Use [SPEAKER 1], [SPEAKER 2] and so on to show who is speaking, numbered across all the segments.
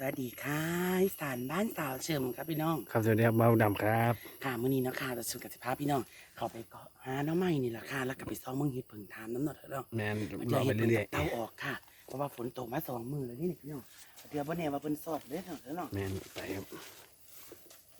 [SPEAKER 1] สวัสดีค่ะอีสานบ้านสาวเฉิมครับพี่น้อง
[SPEAKER 2] ครับสวัสดีครับเบาดำครับ
[SPEAKER 1] ค่ะมื้อนี้เนาะค่ะจะสุกับสิพาพี่น้อง เขาไปเกาะหาหน้องไม้นี่แหละค่ะแล้วก็ไปซ้อมเมืองเฮ็ดเพิ่งทามน้ำหนอดเนาะ
[SPEAKER 2] แมน
[SPEAKER 1] มัน
[SPEAKER 2] ร
[SPEAKER 1] จะ
[SPEAKER 2] อไป
[SPEAKER 1] เฮ็ดเพิ่ง
[SPEAKER 2] เรื่อย
[SPEAKER 1] เต้าออกค่ะ เพราะว่าฝนตกมาสองมื้อแล้วนี่นี่พี่น้องเดี๋ยวบ่แน่ว่าเพิ่นสอดเด้อเนาะเนาะ
[SPEAKER 2] ๆแมนไปครับ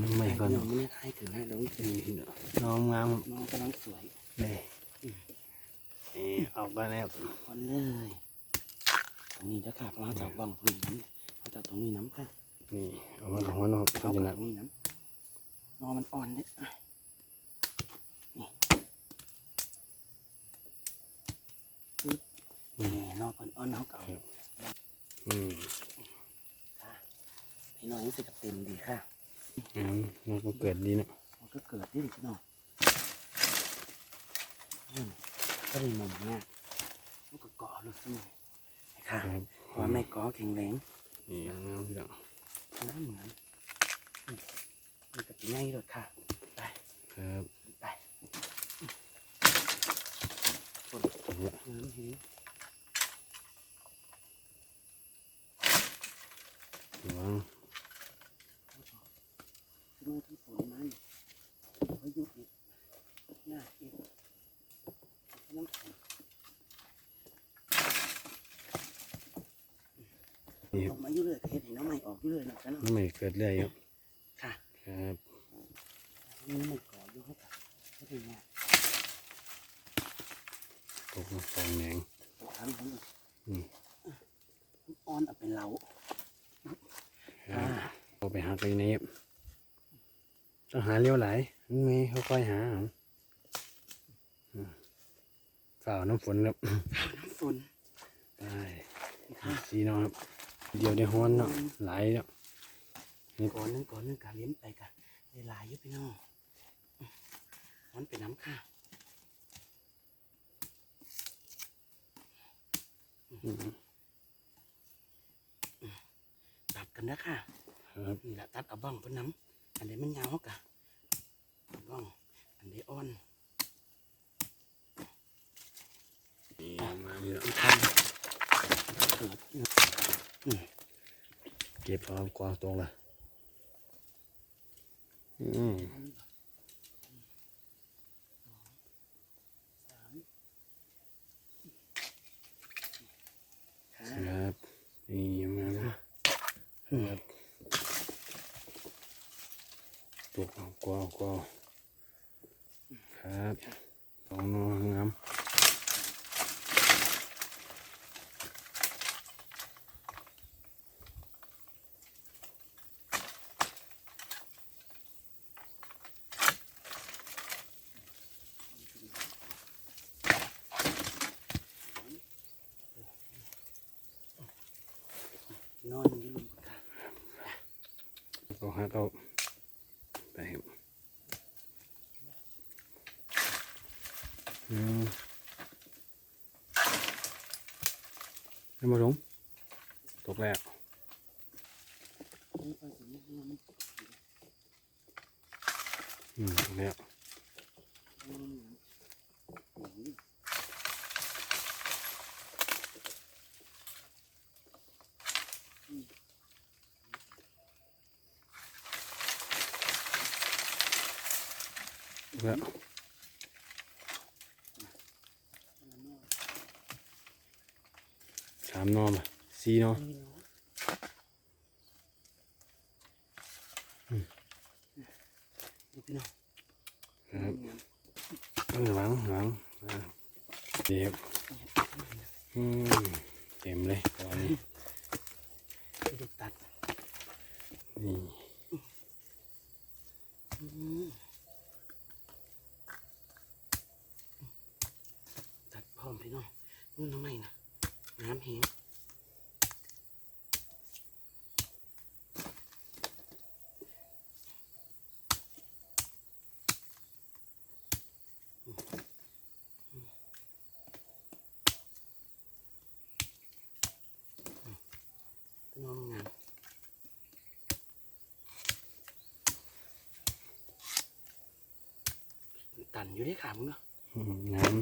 [SPEAKER 2] น้องใหม่ก่อน
[SPEAKER 1] พี่น้องมื้อนี้ให้ถึงให้ลง
[SPEAKER 2] นี่น้องงาม
[SPEAKER 1] น้องกำลังสวย
[SPEAKER 2] เลยนี่เอาไปแล้ว
[SPEAKER 1] คนเลยตรงนี้เด้อค่ะเพราะว่าจากบ้องตรงนี้ เขาจากตรงนี้น้ำค่ะ
[SPEAKER 2] นี่เอามาของมันออก
[SPEAKER 1] เอา
[SPEAKER 2] จะ
[SPEAKER 1] จา
[SPEAKER 2] นั
[SPEAKER 1] ก
[SPEAKER 2] ก
[SPEAKER 1] ตรงนี้น้ำนอมันอ่อนเด้อนี่นี่นอเพิ่นอ่อนเฮาก็เอา
[SPEAKER 2] อืม
[SPEAKER 1] ค่ะพี่น้องรู้สึกกับเต็มดีค่ะ
[SPEAKER 2] อืมมันก็เกิดดีเนาะ
[SPEAKER 1] มันก็เกิดที่พี่น้องอืมก็เลยมองหน้าลูกก็เกาะลูกสมุนค่ะ
[SPEAKER 2] ครับ
[SPEAKER 1] เพราะว่าไม่เกาะแข็งแรง
[SPEAKER 2] นี่งามพี่น้อง
[SPEAKER 1] น้ำเหมือนอืมมันก็จะง่ายเลยค่ะ ไป
[SPEAKER 2] ครับ
[SPEAKER 1] ไปฝน
[SPEAKER 2] เอาละ
[SPEAKER 1] น้ำเห็น
[SPEAKER 2] ระวัง
[SPEAKER 1] เมื่อที่ฝนมันเขาหยุดอีกหน้าอีกน้ำแข็ง
[SPEAKER 2] นี่
[SPEAKER 1] ออกมาอยู่เลยเห็นน้ องใหม่ออกอยู่เลยนะจ๊ะเนาะ
[SPEAKER 2] น้องใหม่เกิดเรื่อยครับ
[SPEAKER 1] ค่ะ
[SPEAKER 2] ครับ
[SPEAKER 1] นี่ไม่ก่ออยู่ให้กับก็เป็นไง
[SPEAKER 2] ตกมาฟองแหนง
[SPEAKER 1] ตัวครั้งของมัน
[SPEAKER 2] อืม
[SPEAKER 1] อ่อนเอาเป็นเหลา
[SPEAKER 2] ครับเอาไปหาไปในครับต้องหาเลี้ยวไหลไม่ค่อยๆหาเอาอืมฝ่าน้ำฝนครับ
[SPEAKER 1] น้ำฝน
[SPEAKER 2] ได้
[SPEAKER 1] ค่ะ
[SPEAKER 2] สีเนาะครับ เดี๋ยวได้ฮ้อนเนาะหลายเนาะ
[SPEAKER 1] ก่อนนึงก่อนนึงการเลี้ยงไปกันได้หลายอยู่พี่น้องมันเป็นน้ำค่ะ
[SPEAKER 2] อืม
[SPEAKER 1] ตัดกันนะค่ะ
[SPEAKER 2] ครับ
[SPEAKER 1] นี่แหละตัดเอาบ้องเพิ่นน้ำอันนี้มันยาวกะเอาบ้องอันนี้อ่อน
[SPEAKER 2] นี่มาเยอะ
[SPEAKER 1] อีกคำ เก็
[SPEAKER 2] บเอากวางตรงละอืม
[SPEAKER 1] ค
[SPEAKER 2] รับนี่มาแล้วครับตัวกวางกวางครับสองนองาม
[SPEAKER 1] นอนอยู่ลุมกัน
[SPEAKER 2] ก็ หาเอาไปครับอืมมาลงตกแล้ว
[SPEAKER 1] นี่ก็สิมีนอน
[SPEAKER 2] อืมตกแล้ว
[SPEAKER 1] นอนอยู่
[SPEAKER 2] ตก แล้วสามนอมาสี่นอ
[SPEAKER 1] นเนาะ
[SPEAKER 2] อืม
[SPEAKER 1] นี่พี่น้อง
[SPEAKER 2] ครับเออหลังหลังอ่าเจ็บอืมเต็มเลยตอนนี้
[SPEAKER 1] ที่ได้ตัด
[SPEAKER 2] นี่
[SPEAKER 1] อืมตัด พี่น้องนู่นทำไมนะน้ำแห้งน้องงามตันอยู่ได้ขามึงเนาะ
[SPEAKER 2] งาม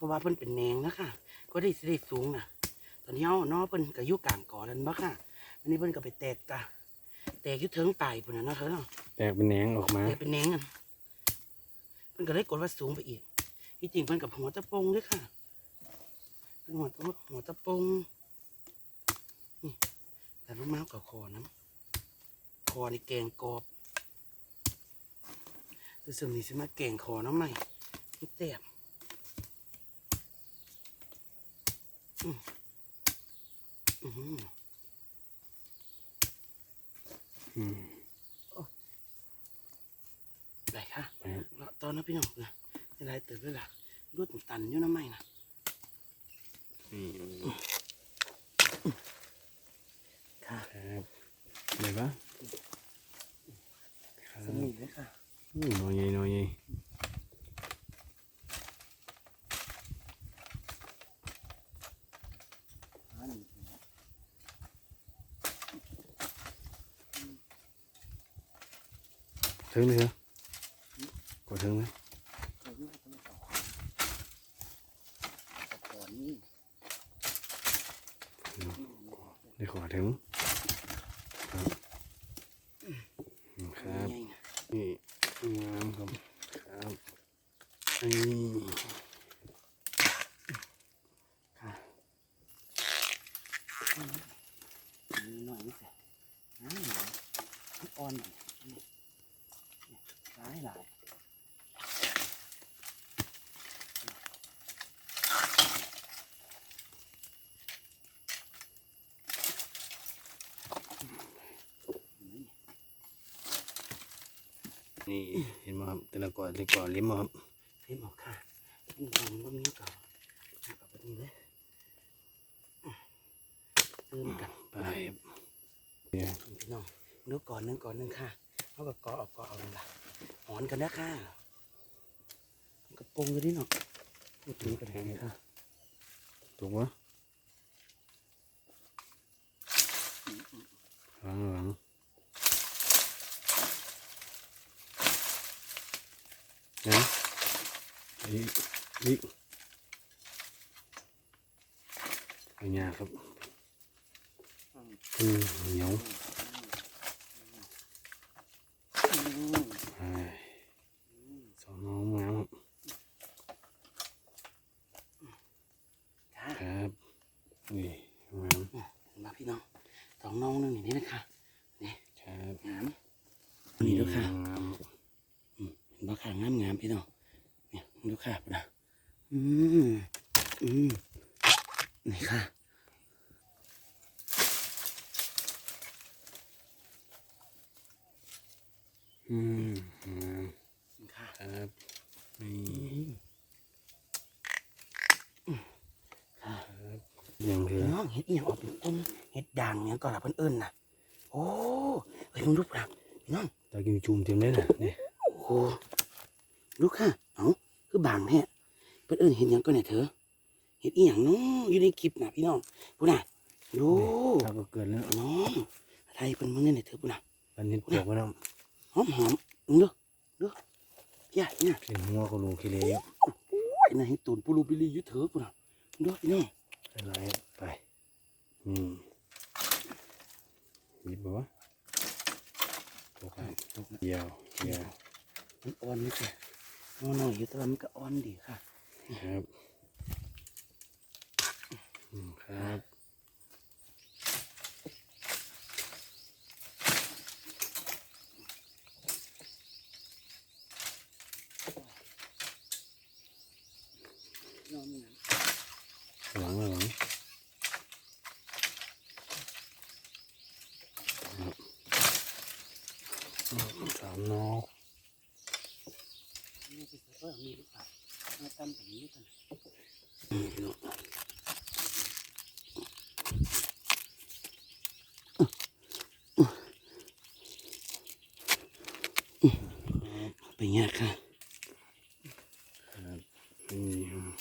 [SPEAKER 1] ราะว่าเพิ่นเป็นแนงนะค่ะ ก็ได้สิได้สูงนะตอนนี้เอาเนาะเพิ่นก็อยู่กลางก่อแล้วบ่ค่ะวันนี้เพิ่นก็ไปแตกตาแตกอยุ่เทิงป่ายพุ่นน่ะเนาะเธอเนาะ
[SPEAKER 2] แตกเป็นแหนงออกมา
[SPEAKER 1] แตกเป็นแหนงอะเพิ่นก็เลยกดว่าสูงไปอีก ที่จริงเพิ่นกับหัวตะปงด้วยค่ะเพิ่นหัวตะหัวตะปงนี่แต่ลูกม้ากับคอน้ำคอนี่แกงกรอบแต่ส่วนนี้สิมาแกงคอน้ำใหม่นี่แต้ม อืมอืม
[SPEAKER 2] อืม
[SPEAKER 1] ได้ค่ะ
[SPEAKER 2] ไปครับ
[SPEAKER 1] เลาะตอนนะพี่น้องนะจะได้ตื่นด้วยล่ะรูดตันอยู่น้ำไม่นะ
[SPEAKER 2] นี่
[SPEAKER 1] ค่ะ
[SPEAKER 2] ครับเดี๋ยวปะครับ
[SPEAKER 1] สนิทเลยค่ะ
[SPEAKER 2] อืมหน่อยใหญ่หน่อยใหญ่ ถึงไหมครับกดถึงไหม
[SPEAKER 1] ไม่ต้องต่อแต่ก่อนนี่
[SPEAKER 2] ได้ขอถึงครับอืมครับ
[SPEAKER 1] นี่ไง
[SPEAKER 2] นี่งามครับครับนี่
[SPEAKER 1] ค่ะนี่หน่อยนี่สิน้ำหน่อยน้ำอ่อนหน่อยนี่หลายหลายนี่
[SPEAKER 2] นี่เห็นไหมครับแต่ละก่ อนแต่ก่อนลิ้มบ่ครับ
[SPEAKER 1] เห็นบอกค่ะนี่ตอนก็มีเก่าเอาแบบนี้เลยเติมกัน
[SPEAKER 2] ไปครับเนี่ย
[SPEAKER 1] พี่น้องนึกก่อนนึงก่อนนึงค่ะเขาก็กอออกกอเอาเลยล่ะหอนกันนะค่ะมันกระโปรงกันนี่เนาะพูดถึงกันเลยค่ะ
[SPEAKER 2] ถูกปะหลังหลัง นะอีกอีกอันนี้ครับอืมเหนียวไปสองน้องงาม
[SPEAKER 1] ค่ะ
[SPEAKER 2] ครับ นี่งาม
[SPEAKER 1] มาพี่น้องสองน้องนึงอย่างนี้นะคะ
[SPEAKER 2] ครับ
[SPEAKER 1] งามนี่ดูค่ะ
[SPEAKER 2] งาม
[SPEAKER 1] เห็นบ่ค่ะงามงามพี่น้องเนี่ยดูค่ะปะอืมอืมนี่ค่ะ
[SPEAKER 2] อืมงาม
[SPEAKER 1] นี่ค่ะ
[SPEAKER 2] ครับนี่
[SPEAKER 1] อืมค่ะ
[SPEAKER 2] อ ย่างเดียว
[SPEAKER 1] น้องเห็ดอีหยังออกเป็นต้มเห็ดด่างเนี่ยก็หลับเพิ่นเอิ้นน่ะ โอ้เฮ้ยมึงดูปะพี่น้อง
[SPEAKER 2] ตากินจุ่มเต็มเลยนะนี่
[SPEAKER 1] โอ้โหดูค่ะเอาคือบางแท้เพิ่นเอิ้นเห็นหยังก็เนี่ยเถอะเห็ดอีหยังเนาะอยู่ในคลิปน่ะพี่น้องพูดน่ะดู
[SPEAKER 2] ถ้าก็เกิดแล้ว
[SPEAKER 1] น้องไทยเพิ่นมึงเนี่ยเถอะพูดน่ะ
[SPEAKER 2] ปันนิดเปลือกไว้แล้ว
[SPEAKER 1] หอมหอมมึงดูดูพี่ใหญ่ เนี่ย
[SPEAKER 2] เส้นหัวเขาลูกิเลส
[SPEAKER 1] โอ้ยน่าให้ตูนปูรูปิลีอยู่เถอะพูดน่ะมึงดูพี่น้อง
[SPEAKER 2] อะไรไปอืมหยิบบ่วะตกครับตกเดียวเดียว
[SPEAKER 1] มันอ่อนนี่สิน้อยหน่อยอยู่แต่ว่ามันก็อ่อนดีค่ะ
[SPEAKER 2] ครับอืมครับ
[SPEAKER 1] น้องนี่
[SPEAKER 2] หลังหลังครับอืมสามนอก
[SPEAKER 1] นี่คือ เออมีหรือเปล่ามาตั้มแบบนี้กันอืมพี่น้องเป็นไงคะ
[SPEAKER 2] ครับนี่ครับ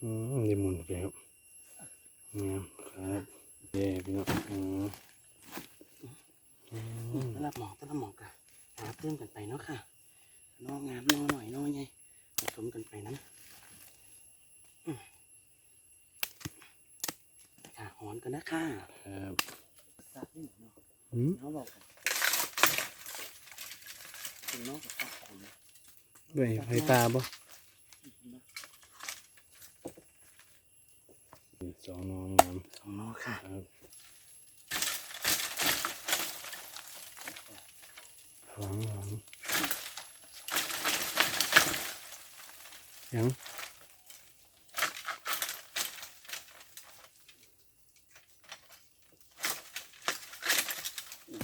[SPEAKER 2] อืมนี่หมุนไปครับงามครับเย้พี่น้องอืมอืม
[SPEAKER 1] ตละหมอกตละหมอกกันหาเพิ่มกันไปเนาะค่ะน้องงามน้องหน่อยน้องไง ผสมกันไปนะอืมค่ะหอนกันนะค่ะ
[SPEAKER 2] ครับ
[SPEAKER 1] สักนี่เนาะ
[SPEAKER 2] อืม
[SPEAKER 1] เขาบอกกันถึงน้องกับสักคนนะ
[SPEAKER 2] ด้วยไฟปลาบ่สองน้องน้
[SPEAKER 1] สองน้องค่ะำ
[SPEAKER 2] ครับหวังหวังยัง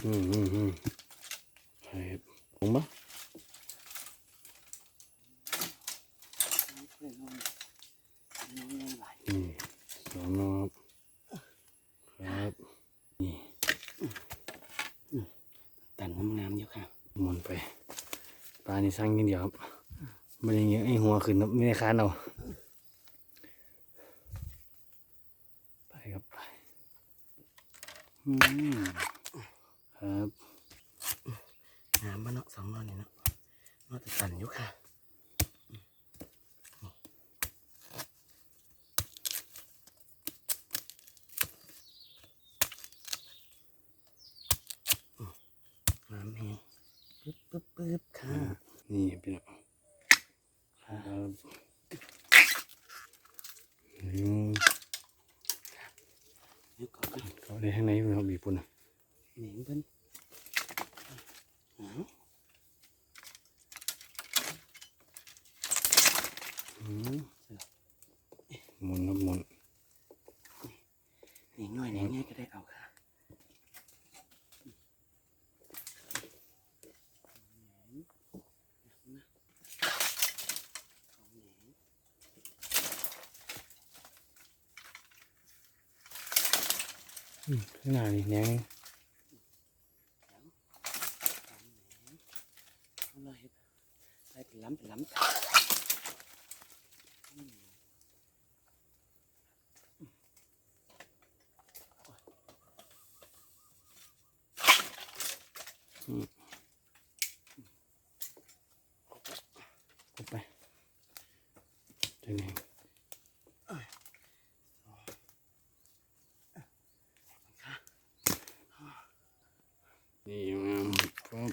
[SPEAKER 2] อืมอืมอืมครับผมบ่
[SPEAKER 1] เพื่อนน้องน้องยังไหล
[SPEAKER 2] อืมสองนอบครับ นี่
[SPEAKER 1] ตันงามๆอยู่ค่ะ
[SPEAKER 2] มุนไป ปลานี่สั่งกินเดียวครับไม่ได้เงี้ยไอหัวขึ้นไม่ได้ค้านเอาไปครับไปอืมครับ
[SPEAKER 1] งามบ้านเนาะสองน้องนี่เนาะนอกแต่ตันอยู่ค่ะงามแฮงปึ๊บปึ๊บปึ๊บค่ะ
[SPEAKER 2] นี่พี่น้องครับอืม
[SPEAKER 1] เดี๋ยวก่อนกัน
[SPEAKER 2] เขาได้ข้างในพี่น้องบีบปุ่นน่ะ
[SPEAKER 1] เหนียงเพิ่นเอา
[SPEAKER 2] อืมหมุนครับหมุน
[SPEAKER 1] เหนียงห นี้ก็ได้เอาค่ะเอาเหนียง
[SPEAKER 2] อืมข้างหน้านี่แหนง
[SPEAKER 1] เอาเลยไปเป็นล้ำเป็นล้ำอืม
[SPEAKER 2] เข้า ไปเดี๋ยวนี้
[SPEAKER 1] ค่ะ
[SPEAKER 2] นี่งามครับ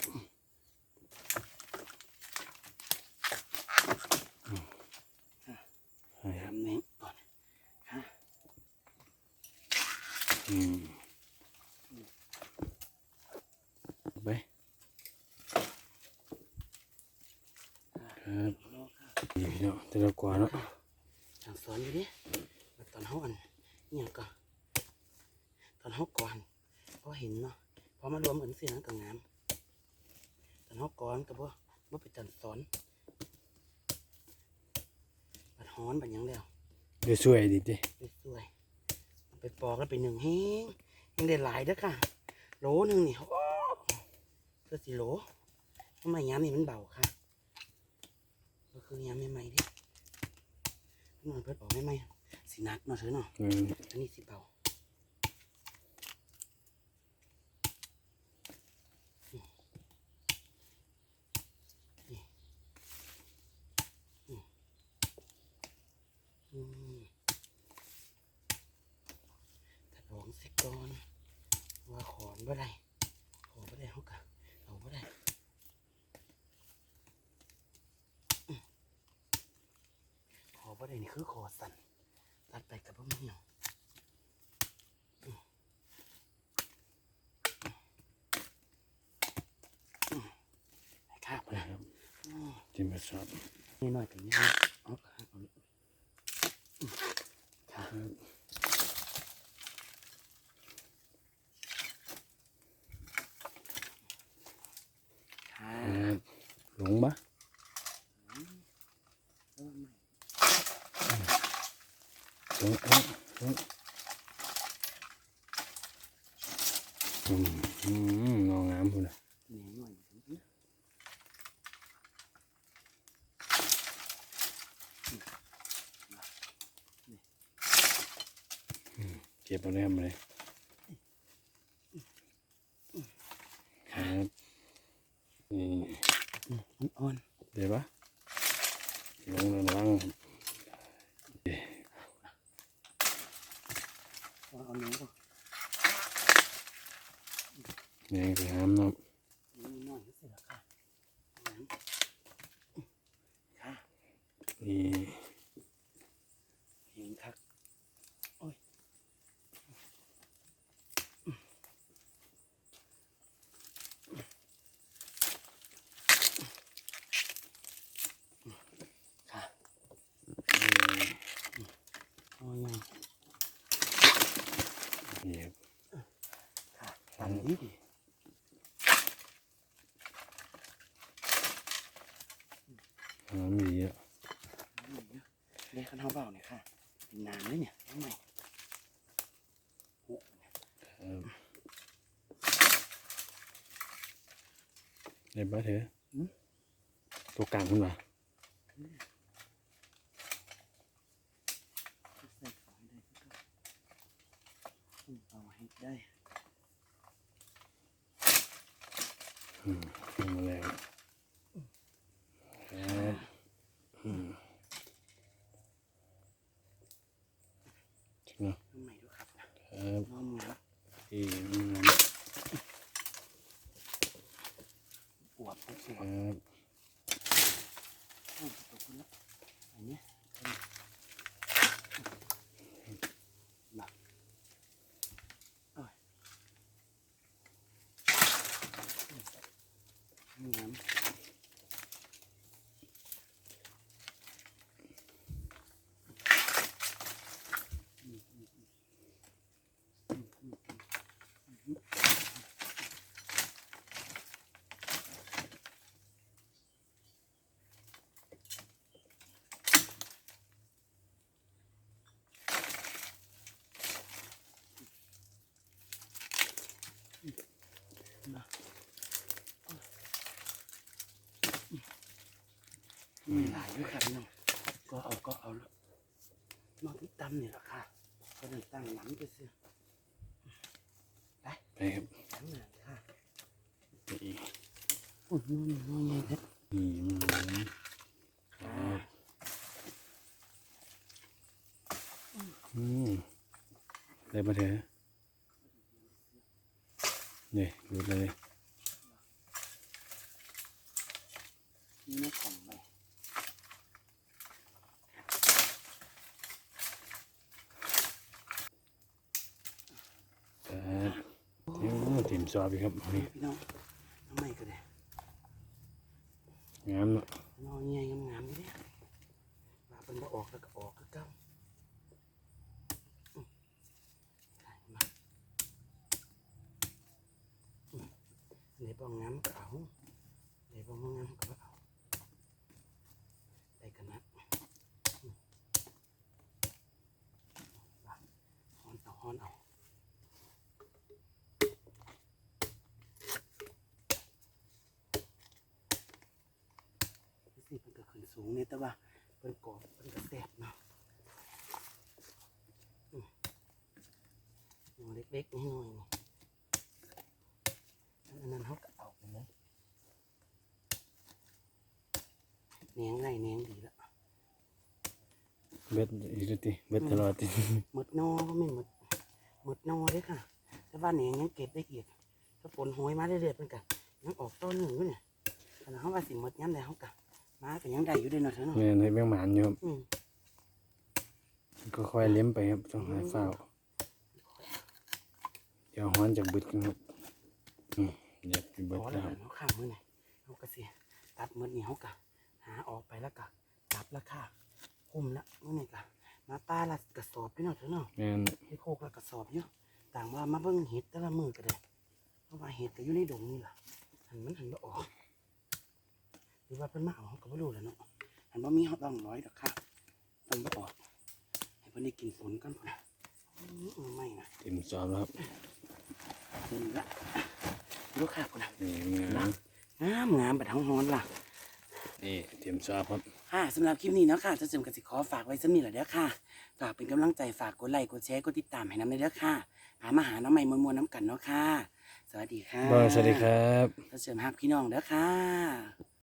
[SPEAKER 2] ใช่
[SPEAKER 1] ทำเหนียงก่อนค่ะ
[SPEAKER 2] อืมไปครับ
[SPEAKER 1] รอค่ะ
[SPEAKER 2] นี่ พี่น้องแต่ละกว่าเนาะ
[SPEAKER 1] สั่งสอนอยู่ดิมาตอนเฮาอันนี่ยังก่อนตอนเฮาก่อนพอเห็นเนาะพอมารวมกันสินะก็งามตอนเฮาก่อนก็บ่บ่ไปตันสอนบัดฮ้อนบัดหยังแล้ว
[SPEAKER 2] เดี๋ยวช่วยดิดิ
[SPEAKER 1] สวยๆเอาไปปอกแล้วไปหนึ่งแห้งยังได้หลายเด้อค่ะโหลหนึ่งนี่โอ้เพื่อสิโหลทำไมย้ำนี่มันเบาค่ะก็ คือย้ำใหม่ๆดินอนเพิ่นออกใหม่ๆสิหนักเนาะเธอเนาะ
[SPEAKER 2] อืม
[SPEAKER 1] อันนี้สิเบานี่นี่อืมแต่ลองสิก่อนว่าขอนบ่ได้ขอบ่ได้เขากะเอาบ่ได้อืมขอบ่ได้นี่ คือขอสันตัดไปกับบ่มีหยังข้าว
[SPEAKER 2] ไปครับจิ้มกระสอบ
[SPEAKER 1] นี่หน่อยกันนี่เอาข้าวเอาข้าว
[SPEAKER 2] ครับ
[SPEAKER 1] ข้า
[SPEAKER 2] ครับหลงปะหลงเอ้ยหลงอืมอืมงองามพุ่นน่ะ
[SPEAKER 1] เหนียวหน่อยกันนะ
[SPEAKER 2] เก็ เอาหนู
[SPEAKER 1] ก่อน
[SPEAKER 2] แดงหาม
[SPEAKER 1] เนายเสือค่ะนี่
[SPEAKER 2] นี่ครับ
[SPEAKER 1] ค่ะตันนี้ดิ
[SPEAKER 2] หอมดีอะ
[SPEAKER 1] เรียกขันเท้าเบาเนี่ยค่ะเป็นนานเลยเนี่ยทำไมโอ้
[SPEAKER 2] ครับได้ปะเถอะตัวกลางคุณวะ
[SPEAKER 1] ใส่ของให้ได้ก็อืมเอาให้ได้
[SPEAKER 2] อืมลงมาแล้วครับอืม เนาะ
[SPEAKER 1] ทำไมด้วยครับ
[SPEAKER 2] ครับ
[SPEAKER 1] น้อมนะ
[SPEAKER 2] ที่อืม
[SPEAKER 1] ปวดปวดปว
[SPEAKER 2] ค
[SPEAKER 1] ด
[SPEAKER 2] รับ
[SPEAKER 1] โอ้ยตกคนละอันเนี้ยมาโอ้ยน้ำ มีหลายด้วยครับพี่น้องก็เอาก็เอาแล้วนอกที่ตำเนี่ยแหละค่ะก็เดินตั้งหลังไปสิ
[SPEAKER 2] ไปครับ
[SPEAKER 1] ตั้งหลังค่ะ
[SPEAKER 2] นี่
[SPEAKER 1] โอ้ยน้อยน้อยใหญ่แท้
[SPEAKER 2] นี่มันครับอืมได้ปะเถอะนี่ดูเลย
[SPEAKER 1] นี่ไม่ของไป
[SPEAKER 2] ครับเดี๋ ยวติ่มซอบอีกครับนี่
[SPEAKER 1] พี่น้องทำไมก็ได้
[SPEAKER 2] งามเนาะ
[SPEAKER 1] น้อยใหญ่งามๆอยู่เนี่ยว่าเป็นบ่ออกแล้วก็ออกคือเก่าอืมได้มาอืมอันนี้บ่งามก็เอาอันนี้บ่งามก็บ่เอาได้กันนะอืมว่าฮ้อนเอาฮ้อนเอา สิมันก็ขึ้นสู งเนี่ยแต่ว่าเป็นกรอบเป็นกระแสบเนาะอืมหน่อเล็กๆนิดหน่อยนี่อันนั้นเขาก็เอาไปเลยเนียงไงเนียงดีละ
[SPEAKER 2] เบ็ดอีกทีเบ็ดตลอดติ
[SPEAKER 1] หมดนอก็ไม่หมดหมดนอเลยค่ะ แต่ว่าเนียงยังเก็บได้อีกถ้าฝนโหยมาเรื่อยๆเป็นกันยังออกต้นหนึ่งอยู่เนี่ยขณะเขาว่าสิหมดย้ำได้เขากะ มาก็ยังได้อยู่เด้วยเนาะเถอะเนาะ
[SPEAKER 2] เนี่ยให้แมงหมานอยู่ครับ
[SPEAKER 1] อืม
[SPEAKER 2] ก็ค่อยเลี้ยมไปครับต้องหาฝ้าวเดี๋ยวฮ้อนจากบึดกันครับอืมเดี๋ยวไป
[SPEAKER 1] พ
[SPEAKER 2] เบิด
[SPEAKER 1] อ
[SPEAKER 2] แล้
[SPEAKER 1] แล้วว
[SPEAKER 2] ครับ
[SPEAKER 1] เนาะข้างมือนี่เขาก็สิตัดมือนี่เขาก็หาออกไปแล้วก็จับราคาคุ้มละมือนี่ก็มาตาละกระสอบพี่เนาะเถอะเนาะ
[SPEAKER 2] แม่น
[SPEAKER 1] ให้โคกละกระสอบเยอะต่างว่ามาเบิ่งเห็ดแต่ละมือก็ได้เพราะว่าเห็ดก็อยู่ในดงนี่ล่ะหันมันหันบ่ออก หรือว่าเป็นมาเอาเขาก็บ่รู้แหล้วเนาะหันบ่มีเขาต้องร้อยดอกค่ะมันบ่ออกให้เพิ่นได้กินฝนก่อนพุ่นน่ะอืมอืมไม่นะ
[SPEAKER 2] ติ่มซอบแล้วครับ
[SPEAKER 1] นี่ละลูกค้าพุ่นน่ะ
[SPEAKER 2] นี่งาม
[SPEAKER 1] งามงามแบบทั้งฮ้อนล่ะ
[SPEAKER 2] นี่ติ่มซอบครับ
[SPEAKER 1] ค่ะสำหรับคลิปนี้เนาะค่ะจะเสริมกสิขอฝากไว้สักนิดแหละเด้อค่ะฝากเป็นกำลังใจฝากกดไลค์กดแชร์กดติดตามให้น้ำในเด้อค่ะหามาหาน้องใหม่มวลๆน้ำกันเนาะค่ะ สวัสดีค่ะ
[SPEAKER 2] บอยสวัสดีครับ
[SPEAKER 1] จะเสริมฮักพี่น้องเด้อค่ะ